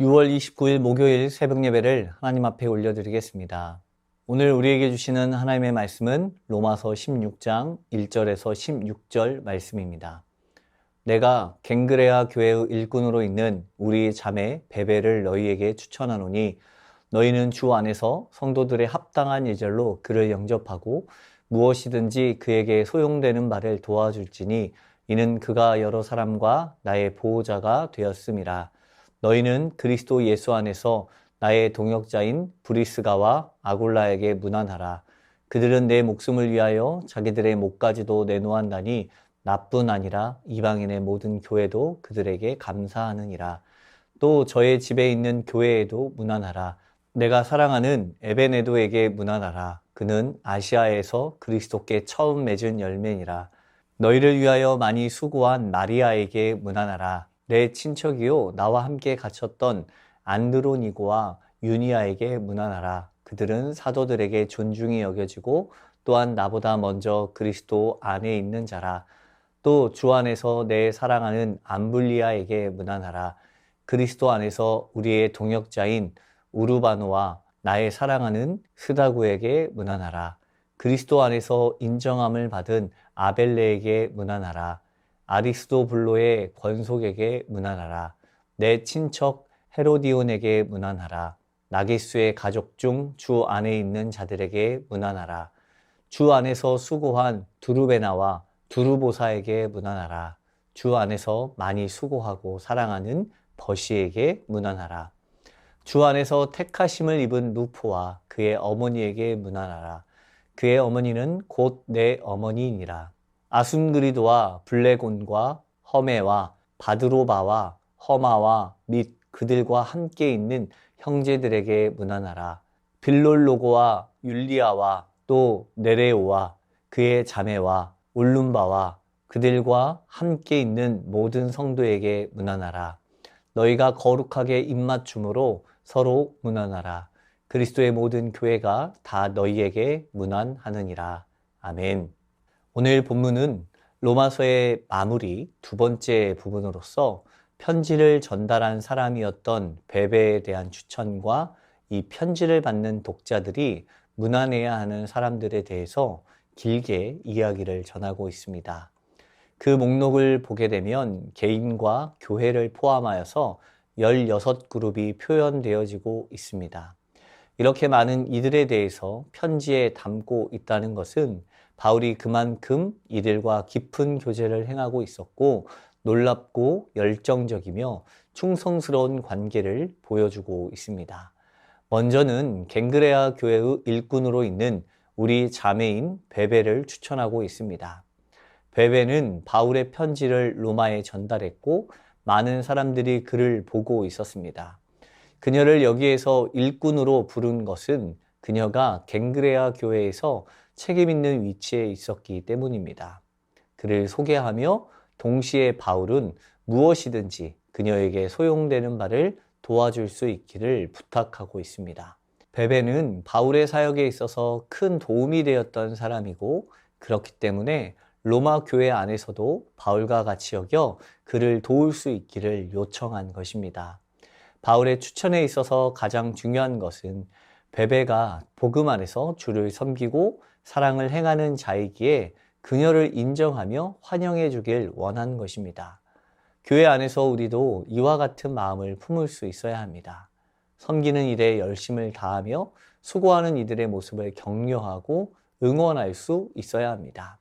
6월 29일 목요일 새벽 예배를 하나님 앞에 올려드리겠습니다. 오늘 우리에게 주시는 하나님의 말씀은 로마서 16장 1절에서 16절 말씀입니다. 내가 갱그레아 교회의 일꾼으로 있는 우리 자매 베베를 너희에게 추천하노니 너희는 주 안에서 성도들의 합당한 예절로 그를 영접하고 무엇이든지 그에게 소용되는 바를 도와줄지니 이는 그가 여러 사람과 나의 보호자가 되었음이라. 너희는 그리스도 예수 안에서 나의 동역자인 브리스가와 아굴라에게 문안하라. 그들은 내 목숨을 위하여 자기들의 목까지도 내놓았다니 나뿐 아니라 이방인의 모든 교회도 그들에게 감사하느니라. 또 저의 집에 있는 교회에도 문안하라. 내가 사랑하는 에베네도에게 문안하라. 그는 아시아에서 그리스도께 처음 맺은 열매니라. 너희를 위하여 많이 수고한 마리아에게 문안하라. 내 친척이요 나와 함께 갇혔던 안드로니고와 유니아에게 문안하라. 그들은 사도들에게 존중이 여겨지고 또한 나보다 먼저 그리스도 안에 있는 자라. 또 주 안에서 내 사랑하는 암블리아에게 문안하라. 그리스도 안에서 우리의 동역자인 우르바노와 나의 사랑하는 스다구에게 문안하라. 그리스도 안에서 인정함을 받은 아벨레에게 문안하라. 아리스도블로의 권속에게 문안하라. 내 친척 헤로디온에게 문안하라. 나기수의 가족 중 주 안에 있는 자들에게 문안하라. 주 안에서 수고한 두루베나와 두루보사에게 문안하라. 주 안에서 많이 수고하고 사랑하는 버시에게 문안하라. 주 안에서 택하심을 입은 루포와 그의 어머니에게 문안하라. 그의 어머니는 곧 내 어머니이니라. 아순그리도와 블레곤과 허메와 바드로바와 허마와 및 그들과 함께 있는 형제들에게 문안하라. 빌롤로고와 율리아와 또 네레오와 그의 자매와 울룸바와 그들과 함께 있는 모든 성도에게 문안하라. 너희가 거룩하게 입맞춤으로 서로 문안하라. 그리스도의 모든 교회가 다 너희에게 문안하느니라. 아멘. 오늘 본문은 로마서의 마무리 두 번째 부분으로서 편지를 전달한 사람이었던 베베에 대한 추천과 이 편지를 받는 독자들이 문안해야 하는 사람들에 대해서 길게 이야기를 전하고 있습니다. 그 목록을 보게 되면 개인과 교회를 포함하여서 16그룹이 표현되어지고 있습니다. 이렇게 많은 이들에 대해서 편지에 담고 있다는 것은 바울이 그만큼 이들과 깊은 교제를 행하고 있었고 놀랍고 열정적이며 충성스러운 관계를 보여주고 있습니다. 먼저는 갱그레아 교회의 일꾼으로 있는 우리 자매인 베베를 추천하고 있습니다. 베베는 바울의 편지를 로마에 전달했고 많은 사람들이 그를 보고 있었습니다. 그녀를 여기에서 일꾼으로 부른 것은 그녀가 갱그레아 교회에서 책임 있는 위치에 있었기 때문입니다. 그를 소개하며 동시에 바울은 무엇이든지 그녀에게 소용되는 바를 도와줄 수 있기를 부탁하고 있습니다. 베베는 바울의 사역에 있어서 큰 도움이 되었던 사람이고 그렇기 때문에 로마 교회 안에서도 바울과 같이 여겨 그를 도울 수 있기를 요청한 것입니다. 바울의 추천에 있어서 가장 중요한 것은 베베가 복음 안에서 주를 섬기고 사랑을 행하는 자이기에 그녀를 인정하며 환영해 주길 원한 것입니다. 교회 안에서 우리도 이와 같은 마음을 품을 수 있어야 합니다. 섬기는 일에 열심을 다하며 수고하는 이들의 모습을 격려하고 응원할 수 있어야 합니다.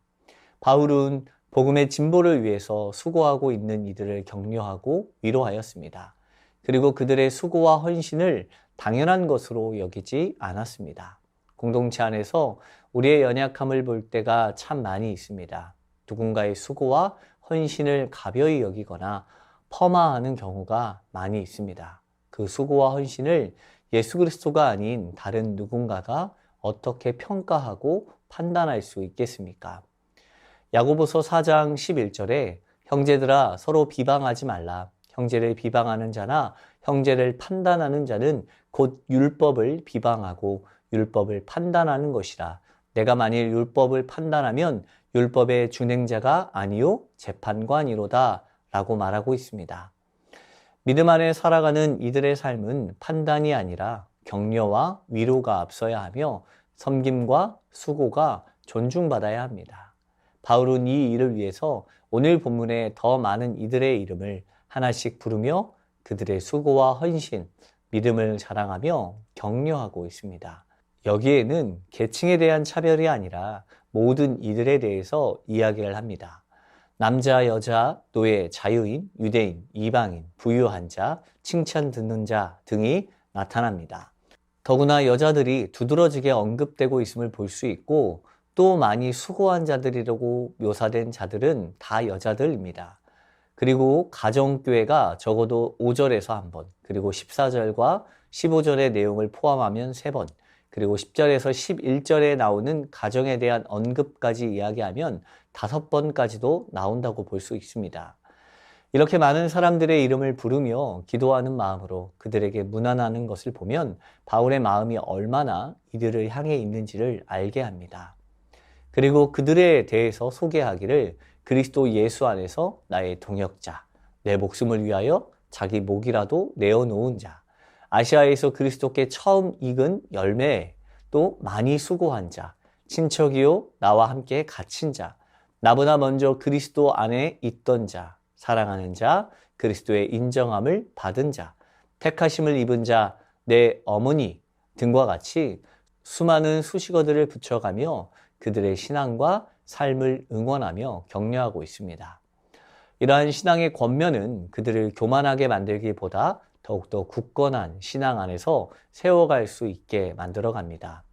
바울은 복음의 진보를 위해서 수고하고 있는 이들을 격려하고 위로하였습니다. 그리고 그들의 수고와 헌신을 당연한 것으로 여기지 않았습니다. 공동체 안에서 우리의 연약함을 볼 때가 참 많이 있습니다. 누군가의 수고와 헌신을 가벼이 여기거나 폄하하는 경우가 많이 있습니다. 그 수고와 헌신을 예수 그리스도가 아닌 다른 누군가가 어떻게 평가하고 판단할 수 있겠습니까? 야고보서 4장 11절에 형제들아 서로 비방하지 말라. 형제를 비방하는 자나 형제를 판단하는 자는 곧 율법을 비방하고 율법을 판단하는 것이라. 내가 만일 율법을 판단하면 율법의 준행자가 아니요 재판관이로다 라고 말하고 있습니다. 믿음 안에 살아가는 이들의 삶은 판단이 아니라 격려와 위로가 앞서야 하며 섬김과 수고가 존중받아야 합니다. 바울은 이 일을 위해서 오늘 본문에 더 많은 이들의 이름을 하나씩 부르며 그들의 수고와 헌신, 믿음을 자랑하며 격려하고 있습니다. 여기에는 계층에 대한 차별이 아니라 모든 이들에 대해서 이야기를 합니다. 남자, 여자, 노예, 자유인, 유대인, 이방인, 부유한 자, 칭찬 듣는 자 등이 나타납니다. 더구나 여자들이 두드러지게 언급되고 있음을 볼 수 있고 또 많이 수고한 자들이라고 묘사된 자들은 다 여자들입니다. 그리고 가정교회가 적어도 5절에서 한 번, 그리고 14절과 15절의 내용을 포함하면 3번, 그리고 10절에서 11절에 나오는 가정에 대한 언급까지 이야기하면 5번까지도 나온다고 볼 수 있습니다. 이렇게 많은 사람들의 이름을 부르며 기도하는 마음으로 그들에게 무난하는 것을 보면 바울의 마음이 얼마나 이들을 향해 있는지를 알게 합니다. 그리고 그들에 대해서 소개하기를 그리스도 예수 안에서 나의 동역자, 내 목숨을 위하여 자기 목이라도 내어놓은 자, 아시아에서 그리스도께 처음 익은 열매, 또 많이 수고한 자, 친척이요 나와 함께 갇힌 자, 나보다 먼저 그리스도 안에 있던 자, 사랑하는 자, 그리스도의 인정함을 받은 자, 택하심을 입은 자, 내 어머니 등과 같이 수많은 수식어들을 붙여가며 그들의 신앙과 삶을 응원하며 격려하고 있습니다. 이러한 신앙의 권면은 그들을 교만하게 만들기보다 더욱더 굳건한 신앙 안에서 세워갈 수 있게 만들어 갑니다.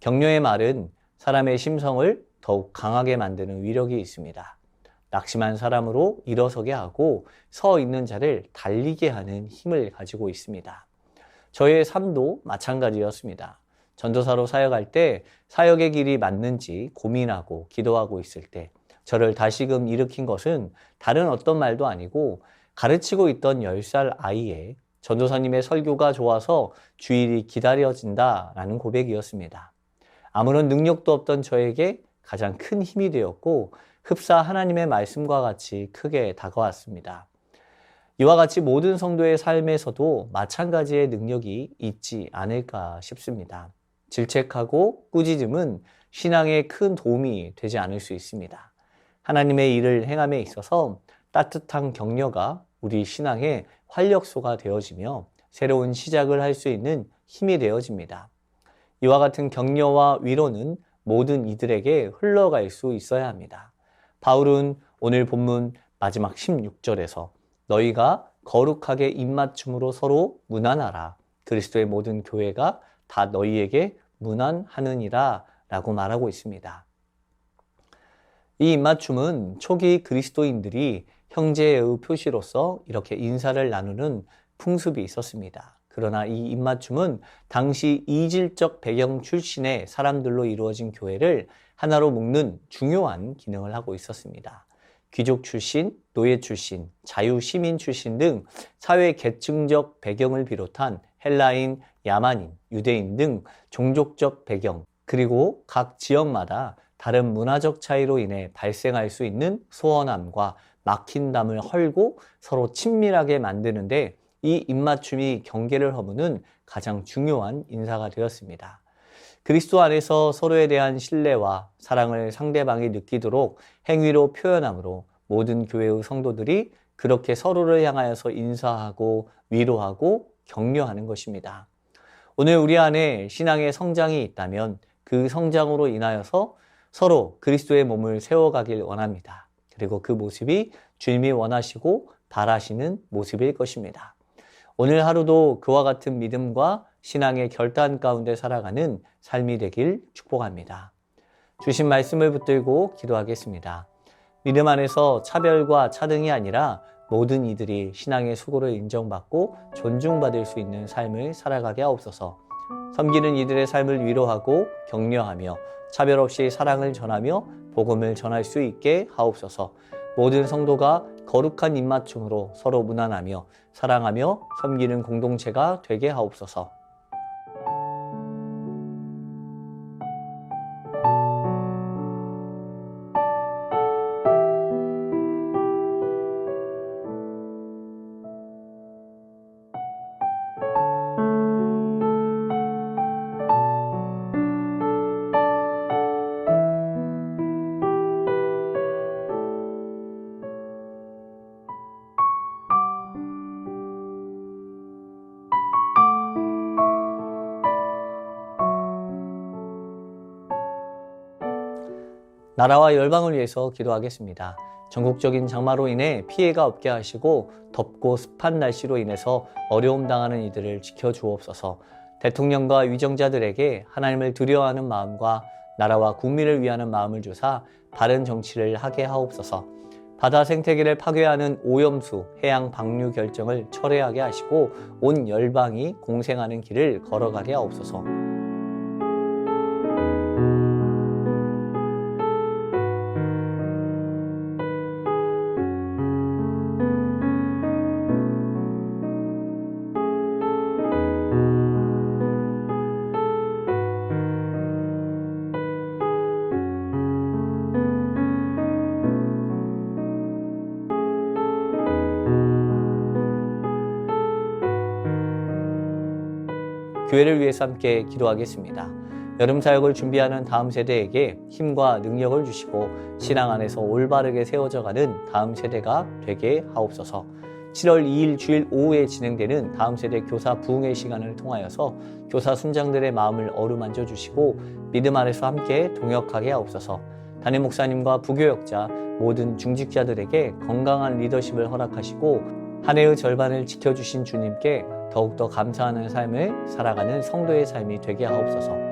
격려의 말은 사람의 심성을 더욱 강하게 만드는 위력이 있습니다. 낙심한 사람으로 일어서게 하고 서 있는 자를 달리게 하는 힘을 가지고 있습니다. 저의 삶도 마찬가지였습니다. 전도사로 사역할 때 사역의 길이 맞는지 고민하고 기도하고 있을 때 저를 다시금 일으킨 것은 다른 어떤 말도 아니고 가르치고 있던 10살 아이의 전도사님의 설교가 좋아서 주일이 기다려진다라는 고백이었습니다. 아무런 능력도 없던 저에게 가장 큰 힘이 되었고 흡사 하나님의 말씀과 같이 크게 다가왔습니다. 이와 같이 모든 성도의 삶에서도 마찬가지의 능력이 있지 않을까 싶습니다. 질책하고 꾸짖음은 신앙에 큰 도움이 되지 않을 수 있습니다. 하나님의 일을 행함에 있어서 따뜻한 격려가 우리 신앙의 활력소가 되어지며 새로운 시작을 할 수 있는 힘이 되어집니다. 이와 같은 격려와 위로는 모든 이들에게 흘러갈 수 있어야 합니다. 바울은 오늘 본문 마지막 16절에서 너희가 거룩하게 입맞춤으로 서로 무난하라. 그리스도의 모든 교회가 다 너희에게 무난하느니라 라고 말하고 있습니다. 이 입맞춤은 초기 그리스도인들이 형제의 표시로서 이렇게 인사를 나누는 풍습이 있었습니다. 그러나 이 입맞춤은 당시 이질적 배경 출신의 사람들로 이루어진 교회를 하나로 묶는 중요한 기능을 하고 있었습니다. 귀족 출신, 노예 출신, 자유 시민 출신 등 사회 계층적 배경을 비롯한 헬라인, 야만인, 유대인 등 종족적 배경, 그리고 각 지역마다 다른 문화적 차이로 인해 발생할 수 있는 소원함과 막힌 담을 헐고 서로 친밀하게 만드는데 이 입맞춤이 경계를 허무는 가장 중요한 인사가 되었습니다. 그리스도 안에서 서로에 대한 신뢰와 사랑을 상대방이 느끼도록 행위로 표현함으로 모든 교회의 성도들이 그렇게 서로를 향하여서 인사하고 위로하고 격려하는 것입니다. 오늘 우리 안에 신앙의 성장이 있다면 그 성장으로 인하여서 서로 그리스도의 몸을 세워가길 원합니다. 그리고 그 모습이 주님이 원하시고 바라시는 모습일 것입니다. 오늘 하루도 그와 같은 믿음과 신앙의 결단 가운데 살아가는 삶이 되길 축복합니다. 주신 말씀을 붙들고 기도하겠습니다. 믿음 안에서 차별과 차등이 아니라 모든 이들이 신앙의 수고를 인정받고 존중받을 수 있는 삶을 살아가게 하옵소서. 섬기는 이들의 삶을 위로하고 격려하며 차별 없이 사랑을 전하며 복음을 전할 수 있게 하옵소서. 모든 성도가 거룩한 입맞춤으로 서로 무난하며 사랑하며 섬기는 공동체가 되게 하옵소서. 나라와 열방을 위해서 기도하겠습니다. 전국적인 장마로 인해 피해가 없게 하시고 덥고 습한 날씨로 인해서 어려움 당하는 이들을 지켜주옵소서. 대통령과 위정자들에게 하나님을 두려워하는 마음과 나라와 국민을 위하는 마음을 주사 바른 정치를 하게 하옵소서. 바다 생태계를 파괴하는 오염수, 해양 방류 결정을 철회하게 하시고 온 열방이 공생하는 길을 걸어가게 하옵소서. 교회를 위해서 함께 기도하겠습니다. 여름 사역을 준비하는 다음 세대에게 힘과 능력을 주시고 신앙 안에서 올바르게 세워져 가는 다음 세대가 되게 하옵소서. 7월 2일 주일 오후에 진행되는 다음 세대 교사 부흥의 시간을 통하여서 교사 순장들의 마음을 어루만져 주시고 믿음 안에서 함께 동역하게 하옵소서. 담임 목사님과 부교역자 모든 중직자들에게 건강한 리더십을 허락하시고 한 해의 절반을 지켜주신 주님께 더욱더 감사하는 삶을 살아가는 성도의 삶이 되게 하옵소서.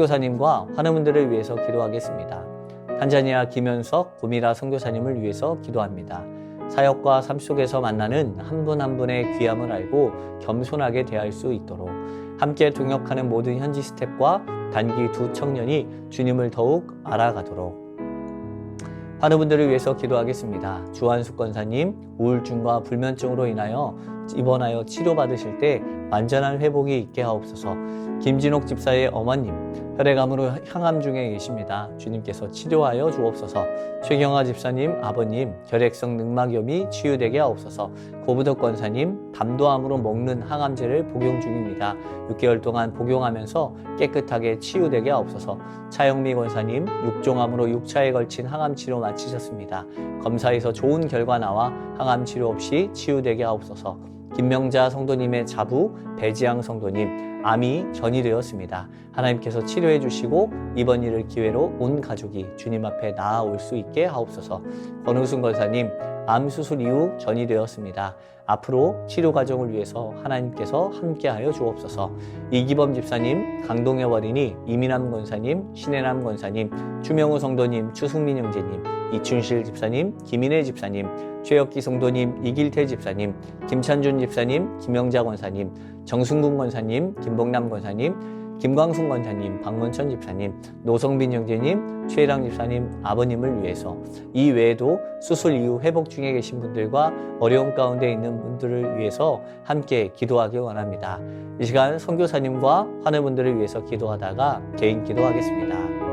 선교사님과 환우분들을 위해서 기도하겠습니다. 탄자니아 김현석 고미라 선교사님을 위해서 기도합니다. 사역과 삶 속에서 만나는 한분한 분의 귀함을 알고 겸손하게 대할 수 있도록 함께 동역하는 모든 현지 스탭과 단기 두 청년이 주님을 더욱 알아가도록 환우분들을 위해서 기도하겠습니다. 주한숙 권사님 우울증과 불면증으로 인하여 입원하여 치료받으실 때 완전한 회복이 있게 하옵소서. 김진옥 집사의 어머님 혈액암으로 향암 중에 계십니다. 주님께서 치료하여 주옵소서. 최경화 집사님 아버님 결핵성 늑막염이 치유되게 하옵소서. 고부덕 권사님 담도암으로 먹는 항암제를 복용 중입니다. 6개월 동안 복용하면서 깨끗하게 치유되게 하옵소서. 차영미 권사님 육종암으로 6차에 걸친 항암 치료 마치셨습니다. 검사에서 좋은 결과 나와 항암 치료 없이 치유되게 하옵소서. 김명자 성도님의 자부 배지양 성도님 암이 전이되었습니다. 하나님께서 치료해 주시고 이번 일을 기회로 온 가족이 주님 앞에 나아올 수 있게 하옵소서. 권우순 권사님 암 수술 이후 전이되었습니다. 앞으로 치료 과정을 위해서 하나님께서 함께하여 주옵소서. 이기범 집사님, 강동엽 어린이, 이민남 권사님, 신혜남 권사님, 추명우 성도님, 추승민 형제님, 이춘실 집사님, 김인혜 집사님, 최혁기 성도님, 이길태 집사님, 김찬준 집사님, 김영자 권사님, 정승군 권사님, 김봉남 권사님, 김광순 권사님, 박문천 집사님, 노성빈 형제님, 최랑 집사님, 아버님을 위해서 이 외에도 수술 이후 회복 중에 계신 분들과 어려움 가운데 있는 분들을 위해서 함께 기도하기 원합니다. 이 시간 선교사님과 환우분들을 위해서 기도하다가 개인 기도하겠습니다.